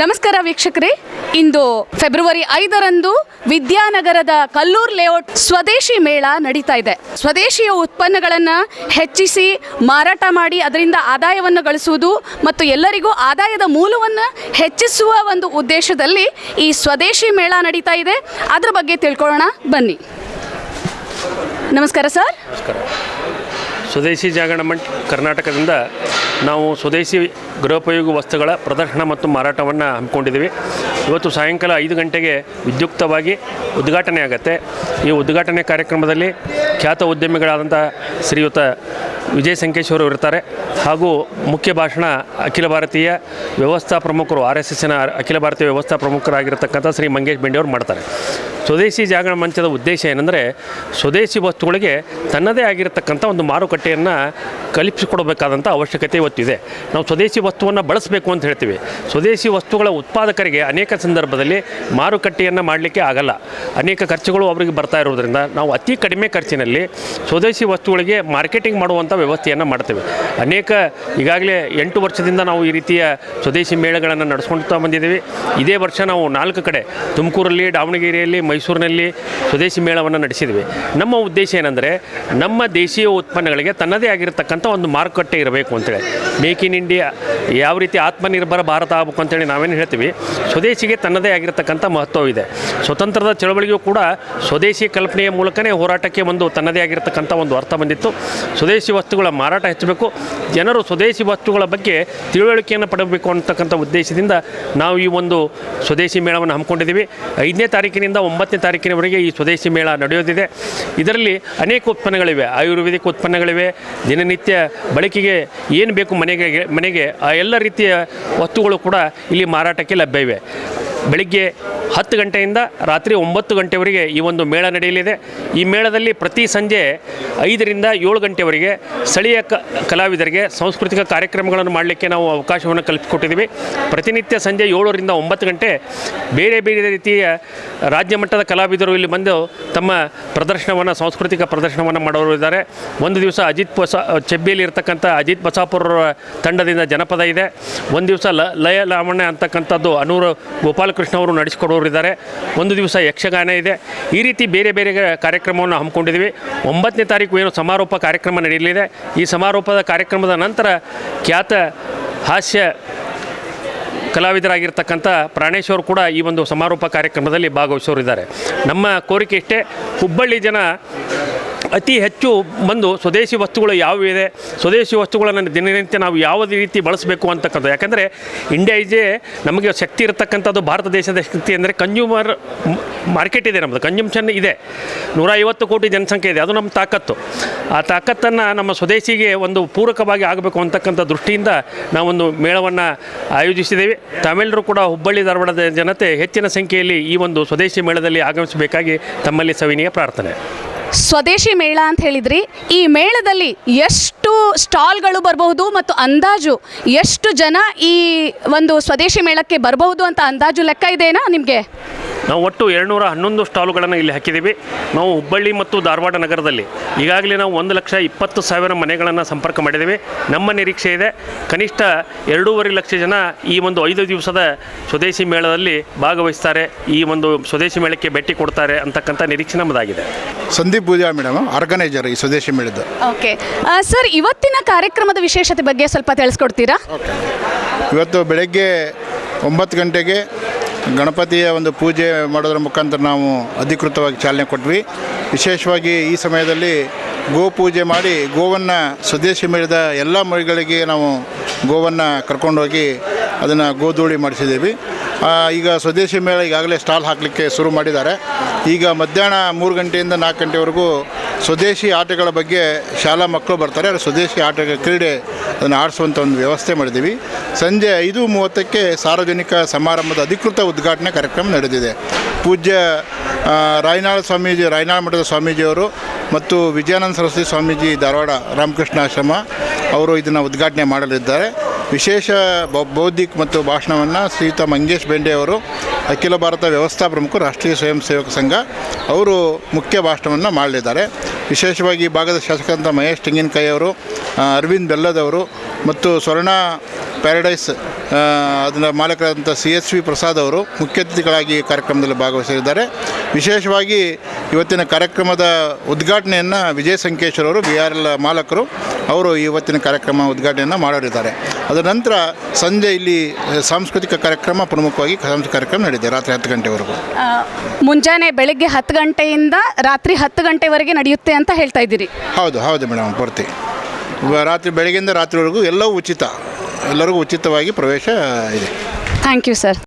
ನಮಸ್ಕಾರ ವೀಕ್ಷಕರೇ. ಇಂದು ಫೆಬ್ರವರಿ ಐದರಂದು ವಿದ್ಯಾನಗರದ ಕಲ್ಲೂರ್ ಲೇಔಟ್ ಸ್ವದೇಶಿ ಮೇಳ ನಡೀತಾ ಇದೆ. ಸ್ವದೇಶಿಯ ಉತ್ಪನ್ನಗಳನ್ನು ಹೆಚ್ಚಿಸಿ ಮಾರಾಟ ಮಾಡಿ ಅದರಿಂದ ಆದಾಯವನ್ನು ಗಳಿಸುವುದು ಮತ್ತು ಎಲ್ಲರಿಗೂ ಆದಾಯದ ಮೂಲವನ್ನು ಹೆಚ್ಚಿಸುವ ಒಂದು ಉದ್ದೇಶದಲ್ಲಿ ಈ ಸ್ವದೇಶಿ ಮೇಳ ನಡೀತಾ ಇದೆ. ಅದರ ಬಗ್ಗೆ ತಿಳ್ಕೊಳ್ಳೋಣ. ಬನ್ನಿ. ನಮಸ್ಕಾರ ಸರ್. ಸ್ವದೇಶಿ ಜಾಗರಣ ಮಂಚ್ ಕರ್ನಾಟಕದಿಂದ ನಾವು ಸ್ವದೇಶಿ ಗೃಹೋಪಯೋಗಿ ವಸ್ತುಗಳ ಪ್ರದರ್ಶನ ಮತ್ತು ಮಾರಾಟವನ್ನು ಹಮ್ಮಿಕೊಂಡಿದ್ದೀವಿ. ಇವತ್ತು ಸಾಯಂಕಾಲ ಐದು ಗಂಟೆಗೆ ವಿದ್ಯುಕ್ತವಾಗಿ ಉದ್ಘಾಟನೆ ಆಗುತ್ತೆ. ಈ ಉದ್ಘಾಟನೆ ಕಾರ್ಯಕ್ರಮದಲ್ಲಿ ಖ್ಯಾತ ಉದ್ಯಮಿಗಳಾದಂಥ ಶ್ರೀಯುತ ವಿಜಯ್ ಸಂಕೇಶ್ ಅವರು ಇರ್ತಾರೆ. ಹಾಗೂ ಮುಖ್ಯ ಭಾಷಣ ಅಖಿಲ ಭಾರತೀಯ ವ್ಯವಸ್ಥಾ ಪ್ರಮುಖರು, ಆರ್ ಎಸ್ ಅಖಿಲ ಭಾರತೀಯ ವ್ಯವಸ್ಥಾ ಪ್ರಮುಖರಾಗಿರ್ತಕ್ಕಂಥ ಶ್ರೀ ಮಂಗೇಶ್ ಬೆಂಡೆಯವರು ಮಾಡ್ತಾರೆ. ಸ್ವದೇಶಿ ಜಾಗರಣ ಮಂಚದ ಉದ್ದೇಶ ಏನಂದರೆ ಸ್ವದೇಶಿ ವಸ್ತುಗಳಿಗೆ ತನ್ನದೇ ಆಗಿರತಕ್ಕಂಥ ಒಂದು ಮಾರುಕಟ್ಟೆಯನ್ನು ಕಲ್ಪಿಸಿಕೊಡಬೇಕಾದಂಥ ಅವಶ್ಯಕತೆ ಇವತ್ತಿದೆ. ನಾವು ಸ್ವದೇಶಿ ವಸ್ತುವನ್ನು ಬಳಸಬೇಕು ಅಂತ ಹೇಳ್ತೀವಿ. ಸ್ವದೇಶಿ ವಸ್ತುಗಳ ಉತ್ಪಾದಕರಿಗೆ ಅನೇಕ ಸಂದರ್ಭದಲ್ಲಿ ಮಾರುಕಟ್ಟೆಯನ್ನು ಮಾಡಲಿಕ್ಕೆ ಆಗಲ್ಲ. ಅನೇಕ ಖರ್ಚುಗಳು ಅವರಿಗೆ ಬರ್ತಾ ಇರೋದ್ರಿಂದ ನಾವು ಅತಿ ಕಡಿಮೆ ಖರ್ಚಿನಲ್ಲಿ ಸ್ವದೇಶಿ ವಸ್ತುಗಳಿಗೆ ಮಾರ್ಕೆಟಿಂಗ್ ಮಾಡುವಂಥ ವ್ಯವಸ್ಥೆಯನ್ನು ಮಾಡ್ತೇವೆ. ಅನೇಕ ಈಗಾಗಲೇ ಎಂಟು ವರ್ಷದಿಂದ ನಾವು ಈ ರೀತಿಯ ಸ್ವದೇಶಿ ಮೇಳಗಳನ್ನು ನಡೆಸ್ಕೊಳ್ತಾ ಬಂದಿದ್ದೀವಿ. ಇದೇ ವರ್ಷ ನಾವು ನಾಲ್ಕು ಕಡೆ ತುಮಕೂರಲ್ಲಿ, ದಾವಣಗೆರೆಯಲ್ಲಿ ಮೈಸೂರಿನಲ್ಲಿ ಸ್ವದೇಶಿ ಮೇಳವನ್ನು ನಡೆಸಿದ್ವಿ. ನಮ್ಮ ಉದ್ದೇಶ ಏನಂದರೆ, ನಮ್ಮ ದೇಶೀಯ ಉತ್ಪನ್ನಗಳಿಗೆ ತನ್ನದೇ ಆಗಿರತಕ್ಕಂಥ ಒಂದು ಮಾರುಕಟ್ಟೆ ಇರಬೇಕು ಅಂತೇಳಿ ಮೇಕ್ ಇನ್ ಇಂಡಿಯಾ ಯಾವ ರೀತಿ ಆತ್ಮನಿರ್ಭರ ಭಾರತ ಆಗಬೇಕು ಅಂತೇಳಿ ನಾವೇನು ಹೇಳ್ತೀವಿ, ಸ್ವದೇಶಿಗೆ ತನ್ನದೇ ಆಗಿರತಕ್ಕಂಥ ಮಹತ್ವವಿದೆ. ಸ್ವತಂತ್ರದ ಚಳವಳಿಗೂ ಕೂಡ ಸ್ವದೇಶಿ ಕಲ್ಪನೆಯ ಮೂಲಕನೇ ಹೋರಾಟಕ್ಕೆ ಒಂದು ತನ್ನದೇ ಆಗಿರತಕ್ಕಂಥ ಒಂದು ಅರ್ಥ ಬಂದಿತ್ತು. ಸ್ವದೇಶಿ ವಸ್ತುಗಳ ಮಾರಾಟ ಹೆಚ್ಚಬೇಕು. ಜನರು ಸ್ವದೇಶಿ ವಸ್ತುಗಳ ಬಗ್ಗೆ ತಿಳುವಳಿಕೆಯನ್ನು ಪಡಬೇಕು ಅಂತಕ್ಕಂಥ ಉದ್ದೇಶದಿಂದ ನಾವು ಈ ಒಂದು ಸ್ವದೇಶಿ ಮೇಳವನ್ನು ಹಮ್ಮಿಕೊಂಡಿದ್ದೀವಿ. ಐದನೇ ತಾರೀಕಿನಿಂದ ಒಂಬತ್ತನೇ ತಾರೀಕಿನವರೆಗೆ ಈ ಸ್ವದೇಶಿ ಮೇಳ ನಡೆಯೋದಿದೆ. ಇದರಲ್ಲಿ ಅನೇಕ ಉತ್ಪನ್ನಗಳಿವೆ. ಆಯುರ್ವೇದಿಕ್ ಉತ್ಪನ್ನಗಳಿವೆ, ದಿನನಿತ್ಯ ಬಳಕೆಗೆ ಏನು ಬೇಕು ಮನೆಗೆ ಮನೆಗೆ ಆ ಎಲ್ಲ ರೀತಿಯ ವಸ್ತುಗಳು ಕೂಡ ಇಲ್ಲಿ ಮಾರಾಟಕ್ಕೆ ಲಭ್ಯವಿವೆ ಬೆಳಿಗ್ಗೆ ಹತ್ತು ಗಂಟೆಯಿಂದ ರಾತ್ರಿ ಒಂಬತ್ತು ಗಂಟೆವರೆಗೆ ಈ ಒಂದು ಮೇಳ ನಡೆಯಲಿದೆ. ಈ ಮೇಳದಲ್ಲಿ ಪ್ರತಿ ಸಂಜೆ ಐದರಿಂದ ಏಳು ಗಂಟೆವರೆಗೆ ಸ್ಥಳೀಯ ಕಲಾವಿದರಿಗೆ ಸಾಂಸ್ಕೃತಿಕ ಕಾರ್ಯಕ್ರಮಗಳನ್ನು ಮಾಡಲಿಕ್ಕೆ ನಾವು ಅವಕಾಶವನ್ನು ಕಲ್ಪಿಸಿಕೊಟ್ಟಿದ್ದೀವಿ. ಪ್ರತಿನಿತ್ಯ ಸಂಜೆ ಏಳರಿಂದ ಒಂಬತ್ತು ಗಂಟೆ ಬೇರೆ ಬೇರೆ ರೀತಿಯ ರಾಜ್ಯ ಮಟ್ಟದ ಕಲಾವಿದರು ಇಲ್ಲಿ ಬಂದು ತಮ್ಮ ಪ್ರದರ್ಶನವನ್ನು, ಸಾಂಸ್ಕೃತಿಕ ಪ್ರದರ್ಶನವನ್ನು ಮಾಡೋರು ಇದ್ದಾರೆ. ಒಂದು ದಿವಸ ಅಜಿತ್ ಬಸ, ಚೆಬ್ಬಿಯಲ್ಲಿ ಇರತಕ್ಕಂಥ ಅಜಿತ್ ಬಸಾಪುರ ತಂಡದಿಂದ ಜನಪದ ಇದೆ. ಒಂದು ದಿವಸ ಲಯ ಲಾವಣ್ಯ ಅಂತಕ್ಕಂಥದ್ದು ಅನೂರು ಗೋಪಾಲಕೃಷ್ಣ ಅವರು ನಡೆಸಿಕೊಡೋರಿದ್ದಾರೆ ಒಂದು ದಿವಸ ಯಕ್ಷಗಾನ ಇದೆ. ಈ ರೀತಿ ಬೇರೆ ಬೇರೆ ಕಾರ್ಯಕ್ರಮವನ್ನು ಹಮ್ಮಿಕೊಂಡಿದ್ದೀವಿ. ಒಂಬತ್ತನೇ ತಾರೀಕು ಏನು ಸಮಾರೋಪ ಕಾರ್ಯಕ್ರಮ ನಡೆಯಲಿದೆ. ಈ ಸಮಾರೋಪದ ಕಾರ್ಯಕ್ರಮದ ನಂತರ ಖ್ಯಾತ ಹಾಸ್ಯ ಕಲಾವಿದರಾಗಿರ್ತಕ್ಕಂಥ ಪ್ರಾಣೇಶ್ವರ್ ಕೂಡ ಈ ಒಂದು ಸಮಾರೋಪ ಕಾರ್ಯಕ್ರಮದಲ್ಲಿ ಭಾಗವಹಿಸೋರಿದ್ದಾರೆ ನಮ್ಮ ಕೋರಿಕೆ ಇಷ್ಟೇ, ಹುಬ್ಬಳ್ಳಿ ಜನ ಅತಿ ಹೆಚ್ಚು ಬಂದು ಸ್ವದೇಶಿ ವಸ್ತುಗಳು ಯಾವಿದೆ ಸ್ವದೇಶಿ ವಸ್ತುಗಳನ್ನು ದಿನನಿತ್ಯ ನಾವು ಯಾವ ರೀತಿ ಬಳಸಬೇಕು ಅಂತಕ್ಕಂಥ ಯಾಕಂದರೆ ಇಂಡಿಯಾ ಇಜೆ ನಮಗೆ ಶಕ್ತಿ ಇರತಕ್ಕಂಥದ್ದು ಭಾರತ ದೇಶದ ಶಕ್ತಿ ಅಂದರೆ ಕನ್ಸ್ಯೂಮರ್ ಮಾರ್ಕೆಟ್ ಇದೆ ನಮ್ಮದು ಕನ್ಸಂಪ್ಷನ್ ಇದೆ. ನೂರ ಐವತ್ತು ಕೋಟಿ ಜನಸಂಖ್ಯೆ ಇದೆ. ಅದು ನಮ್ಮ ತಾಕತ್ತು. ಆ ತಾಕತ್ತನ್ನು ನಮ್ಮ ಸ್ವದೇಶಿಗೆ ಒಂದು ಪೂರಕವಾಗಿ ಆಗಬೇಕು ಅಂತಕ್ಕಂಥ ದೃಷ್ಟಿಯಿಂದ ನಾವೊಂದು ಮೇಳವನ್ನು ಆಯೋಜಿಸಿದ್ದೇವೆ. ತಮಿಳರು ಕೂಡ ಹುಬ್ಬಳ್ಳಿ ಧಾರವಾಡದ ಜನತೆ ಹೆಚ್ಚಿನ ಸಂಖ್ಯೆಯಲ್ಲಿ ಈ ಒಂದು ಸ್ವದೇಶಿ ಮೇಳದಲ್ಲಿ ಆಗಮಿಸಬೇಕಾಗಿ ತಮ್ಮಲ್ಲಿ ಸವಿನೀಯ ಪ್ರಾರ್ಥನೆ. ಸ್ವದೇಶಿ ಮೇಳ ಅಂತ ಹೇಳಿದ್ರಿ. ಈ ಮೇಳದಲ್ಲಿ ಎಷ್ಟು ಸ್ಟಾಲ್ಗಳು ಬರಬಹುದು ಮತ್ತು ಅಂದಾಜು ಎಷ್ಟು ಜನ ಈ ಒಂದು ಸ್ವದೇಶಿ ಮೇಳಕ್ಕೆ ಬರಬಹುದು ಅಂತ ಅಂದಾಜು ಲೆಕ್ಕ ಇದೆಯಾ ನಿಮಗೆ? ನಾವು ಒಟ್ಟು ಎರಡುನೂರ ಹನ್ನೊಂದು ಸ್ಟಾಲುಗಳನ್ನು ಇಲ್ಲಿ ಹಾಕಿದ್ದೀವಿ. ನಾವು ಹುಬ್ಬಳ್ಳಿ ಮತ್ತು ಧಾರವಾಡ ನಗರದಲ್ಲಿ ಈಗಾಗಲೇ ನಾವು ಒಂದು ಲಕ್ಷ ಇಪ್ಪತ್ತು ಸಾವಿರ ಮನೆಗಳನ್ನು ಸಂಪರ್ಕ ಮಾಡಿದ್ದೀವಿ. ನಮ್ಮ ನಿರೀಕ್ಷೆ ಇದೆ. ಕನಿಷ್ಠ ಎರಡೂವರೆ ಲಕ್ಷ ಜನ ಈ ಒಂದು ಐದು ದಿವಸದ ಸ್ವದೇಶಿ ಮೇಳದಲ್ಲಿ ಭಾಗವಹಿಸ್ತಾರೆ. ಈ ಒಂದು ಸ್ವದೇಶಿ ಮೇಳಕ್ಕೆ ಭೇಟಿ ಕೊಡ್ತಾರೆ ಅಂತಕ್ಕಂಥ ನಿರೀಕ್ಷೆ ನಮ್ಮದಾಗಿದೆ. ಸಂದೀಪ್ ಪೂಜಾ ಮೇಡಮ್ ಆರ್ಗನೈಸರ್ ಈ ಸ್ವದೇಶಿ ಮೇಳದ ಓಕೆ. ಸರ್ ಇವತ್ತಿನ ಕಾರ್ಯಕ್ರಮದ ವಿಶೇಷತೆ ಬಗ್ಗೆ ಸ್ವಲ್ಪ ತಿಳಿಸ್ಕೊಡ್ತೀರಾ? ಇವತ್ತು ಬೆಳಗ್ಗೆ ಒಂಬತ್ತು ಗಂಟೆಗೆ ಗಣಪತಿಯ ಒಂದು ಪೂಜೆ ಮಾಡೋದ್ರ ಮುಖಾಂತರ ನಾವು ಅಧಿಕೃತವಾಗಿ ಚಾಲನೆ ಕೊಟ್ವಿ. ವಿಶೇಷವಾಗಿ ಈ ಸಮಯದಲ್ಲಿ ಗೋ ಪೂಜೆ ಮಾಡಿ ಗೋವನ್ನು ಸ್ವದೇಶಿ ಮೇಳದ ಎಲ್ಲ ಮರಿಗಳಿಗೆ ನಾವು ಗೋವನ್ನು ಕರ್ಕೊಂಡೋಗಿ ಅದನ್ನು ಗೋಧೂಳಿ ಮಾಡಿಸಿದ್ದೀವಿ. ಈಗ ಸ್ವದೇಶಿ ಮೇಳ ಈಗಾಗಲೇ ಸ್ಟಾಲ್ ಹಾಕಲಿಕ್ಕೆ ಶುರು ಮಾಡಿದ್ದಾರೆ. ಈಗ ಮಧ್ಯಾಹ್ನ ಮೂರು ಗಂಟೆಯಿಂದ ನಾಲ್ಕು ಗಂಟೆವರೆಗೂ ಸ್ವದೇಶಿ ಆಟಗಳ ಬಗ್ಗೆ ಶಾಲಾ ಮಕ್ಕಳು ಬರ್ತಾರೆ. ಅದು ಸ್ವದೇಶಿ ಆಟಗಳ ಕ್ರೀಡೆ ಅದನ್ನು ಆಡಿಸುವಂಥ ಒಂದು ವ್ಯವಸ್ಥೆ ಮಾಡಿದ್ದೀವಿ. ಸಂಜೆ ಐದು ಮೂವತ್ತಕ್ಕೆ ಸಾರ್ವಜನಿಕ ಸಮಾರಂಭದ ಅಧಿಕೃತ ಉದ್ಘಾಟನೆ ಕಾರ್ಯಕ್ರಮ ನಡೆದಿದೆ. ಪೂಜ್ಯ ರಾಯನಾಳ ಸ್ವಾಮೀಜಿ, ರಾಯನಾಳ ಮಠದ ಸ್ವಾಮೀಜಿಯವರು ಮತ್ತು ವಿಜಯಾನಂದ ಸರಸ್ವತಿ ಸ್ವಾಮೀಜಿ ಧಾರವಾಡ ರಾಮಕೃಷ್ಣ ಆಶ್ರಮ, ಅವರು ಇದನ್ನು ಉದ್ಘಾಟನೆ ಮಾಡಲಿದ್ದಾರೆ. ವಿಶೇಷ ಬೌದ್ಧಿಕ ಮತ್ತು ಭಾಷಣವನ್ನು ಶ್ರೀಯುತ ಮಂಗೇಶ್ ಬೆಂಡೆ ಅವರು ಅಖಿಲ ಭಾರತ ವ್ಯವಸ್ಥಾ ಪ್ರಮುಖ ರಾಷ್ಟ್ರೀಯ ಸ್ವಯಂ ಸೇವಕ ಸಂಘ, ಅವರು ಮುಖ್ಯ ಭಾಷಣವನ್ನು ಮಾಡಲಿದ್ದಾರೆ. ವಿಶೇಷವಾಗಿ ಭಾಗದ ಶಾಸಕರಂತ ಮಹೇಶ್ ತೆಂಗಿನಕಾಯಿ ಅವರು ಅರವಿಂದ್ ಬೆಲ್ಲದವರು ಮತ್ತು ಸ್ವರ್ಣ ಪ್ಯಾರಡೈಸ್ ಅದರ ಮಾಲಕರಾದಂಥ ಸಿ ಎಸ್ ವಿ ಪ್ರಸಾದ್ ಅವರು ಮುಖ್ಯ ಅತಿಥಿಗಳಾಗಿ ಈ ಕಾರ್ಯಕ್ರಮದಲ್ಲಿ ಭಾಗವಹಿಸಲಿದ್ದಾರೆ. ವಿಶೇಷವಾಗಿ ಇವತ್ತಿನ ಕಾರ್ಯಕ್ರಮದ ಉದ್ಘಾಟನೆಯನ್ನು ವಿಜಯ ಸಂಕೇಶ್ವರ್ ಅವರು ಬಿ ಆರ್ ಎಲ್ ಮಾಲಕರು ಅವರು ಇವತ್ತಿನ ಕಾರ್ಯಕ್ರಮ ಉದ್ಘಾಟನೆಯನ್ನು ಮಾಡೋರಿದ್ದಾರೆ. ಅದರ ನಂತರ ಸಂಜೆ ಇಲ್ಲಿ ಸಾಂಸ್ಕೃತಿಕ ಕಾರ್ಯಕ್ರಮ ಪ್ರಮುಖವಾಗಿ ಸಾಂಸ್ಕೃತಿಕ ಕಾರ್ಯಕ್ರಮ ನಡೆದಿದೆ ರಾತ್ರಿ ಹತ್ತು ಗಂಟೆವರೆಗೂ. ಮುಂಜಾನೆ ಬೆಳಗ್ಗೆ ಹತ್ತು ಗಂಟೆಯಿಂದ ರಾತ್ರಿ ಹತ್ತು ಗಂಟೆವರೆಗೆ ನಡೆಯುತ್ತೆ ಅಂತ ಹೇಳ್ತಾ ಇದ್ದೀರಿ. ಹೌದು ಹೌದು ಮೇಡಮ್ ಪೂರ್ತಿ. ರಾತ್ರಿ ಬೆಳಗ್ಗೆಯಿಂದ ರಾತ್ರಿವರೆಗೂ ಎಲ್ಲವೂ ಉಚಿತ. ಎಲ್ಲರಿಗೂ ಉಚಿತವಾಗಿ ಪ್ರವೇಶ ಇದೆ. Thank you sir